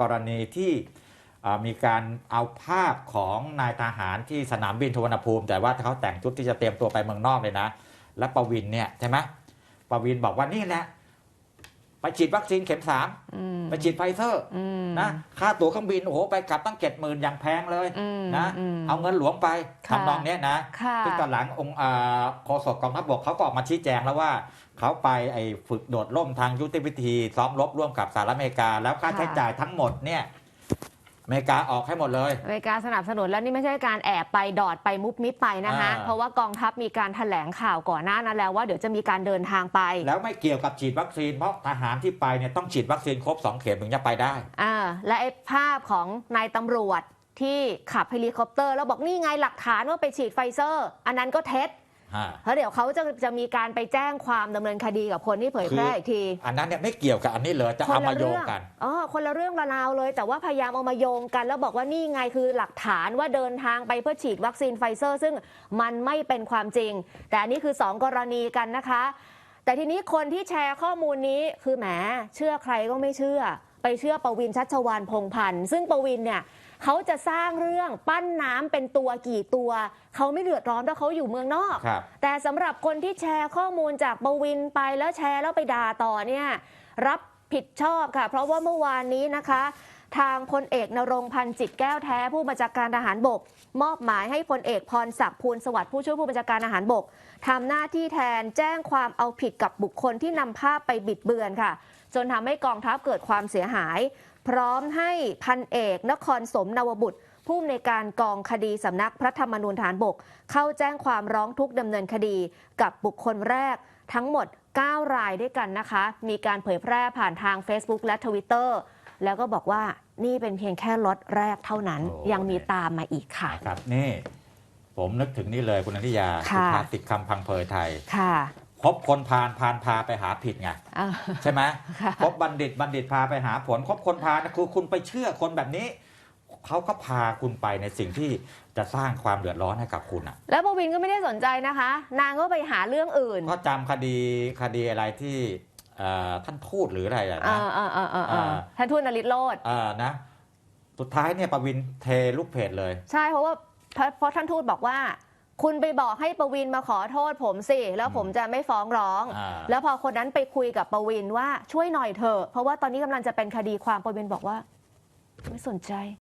กรณีที่มีการเอาภาพของนายทหารที่สนามบินทวนภูมิ แต่ว่าเขาแต่งชุดที่จะเตรียมตัวไปเมืองนอกเลยนะ และประวินเนี่ยใช่ไหมประวินบอกว่านี่แหละ ไปฉีดวัคซีนเข็มสามอืมไปฉีดไฟเซอร์อืมนะค่าตั๋วเครื่องบินโอ้โหไปกลับตั้งเจ็ดหมื่นอย่างแพงเลยอืมนะมเอาเงินหลวงไปค่ะทำนองเนี้ยนะค่ะซึ่งตอนหลังองค์อาโฆษกกองทัพบกเขาก็ออกมาชี้แจงแล้วว่า เขาไปไอ้ฝึกโดดร่มทางยุทธวิธี ซ้อมรบร่วมกับสหรัฐอเมริกา แล้วค่าใช้จ่ายทั้งหมดเนี่ยอ เมริกาออกให้หมดเลยอเมริกาสนับสนุนแล้วนี่ไม่ใช่การแอบไปดอดไปมุบมิบไปนะคะอ่าเพราะว่ากองทัพมีการแถลงข่าวก่อนหน้านั้นแล้วว่าเดี๋ยวจะมีการเดินทางไป แล้วไม่เกี่ยวกับฉีดวัคซีนเพราะทหารที่ไปเนี่ยต้องฉีดวัคซีนครบ 2 เข็มถึงจะไปได้อ่าและไอ้ภาพของนายตำรวจที่ขับเฮลิคอปเตอร์แล้วบอกนี่ไงหลักฐานว่าไปฉีดไฟเซอร์ อันนั้นก็เท็จ ฮะ เพราะเดี๋ยวเขาจะจะมีการไปแจ้งความดำเนินคดีกับคนที่เผยแพร่คืออีกทีอันนั้นเนี่ยไม่เกี่ยวกับอันนี้เลยจะเอามาโยงกัน อ๋อคนละเรื่องละราวเลย แต่ว่าพยายามเอามาโยงกัน แล้วบอกว่านี่ไงคือหลักฐานว่าเดินทางไปเพื่อฉีดวัคซีนไฟเซอร์ ซึ่งมันไม่เป็นความจริง แต่อันนี้คือ 2 กรณีกันนะคะ แต่ทีนี้คนที่แชร์ข้อมูลนี้คือแหมเชื่อใครก็ไม่เชื่อ ไปเชื่อประวินชัชวานพงษ์พันธ์ซึ่งประวินเนี่ยเขาจะสร้างเรื่องปั้นน้ำเป็นตัวกี่ตัว เขาไม่เดือดร้อนเพราะเขาอยู่เมืองนอกครับแต่สำหรับคนที่แชร์ข้อมูลจากปวินไปแล้วแชร์แล้วไปด่าต่อเนี่ยรับผิดชอบค่ะ เพราะว่าเมื่อวานนี้นะคะ ทางพลเอกนรงพันธ์จิตแก้วแท้ผู้บัญชาการทหารบก มอบหมายให้พลเอกพรศักดิ์ภูลสวัสดิ์ผู้ช่วยผู้บัญชาการทหารบกทำหน้าที่แทนแจ้งความเอาผิดกับบุคคลที่นำภาพไปบิดเบือนค่ะ จนทำให้กองทัพเกิดความเสียหาย พร้อมให้พันเอกนครสมนวบุตรผู้อำนวยการกองคดีสำนักพระธรรมนูญฐานบก เข้าแจ้งความร้องทุกข์ดำเนินคดีกับบุคคลแรก ทั้งหมด 9 รายด้วยกันนะคะ มีการเผยแพร่ผ่านทาง Facebook และ Twitter แล้วก็บอกว่านี่เป็นเพียงแค่ล็อตแรกเท่านั้น โอ้ ยังมีตามมาอีกค่ะ นะครับนี่ ผมนึกถึงนี่เลยคุณอนิยาค่ะ สุภาษิตคำพังเพยไทยค่ะพบคนพาลพาลพาไปหาผิดไงอ่าใช่ไหมค่ะ พบบัณฑิตบัณฑิตพาไปหาผลคบคนพาลนะคือคุณไปเชื่อคนแบบนี้เขาก็พาคุณไปในสิ่งที่จะสร้างความเดือดร้อนให้กับคุณอะ แล้วปวินก็ไม่ได้สนใจนะคะ นางก็ไปหาเรื่องอื่น ก็จำคดีคดีอะไรที่เอ่อ ท่านทูตหรืออะไรอะอ่านะอ่าอ่าอ่าอ่าท่านทูตนริศโรธเอ่อนะสุดท้ายเนี่ยประวินเทลูกเพจเลย ใช่เพราะว่าเพราะเพราะท่านทูตบอกว่า คุณไปบอกให้ประวินมาขอโทษผมสิแล้วผมจะไม่ฟ้องร้องอ่าแล้วพอคนนั้นไปคุยกับประวินว่าช่วยหน่อยเถอะเพราะว่าตอนนี้กำลังจะเป็นคดีความประวินบอกว่า ไม่สนใจ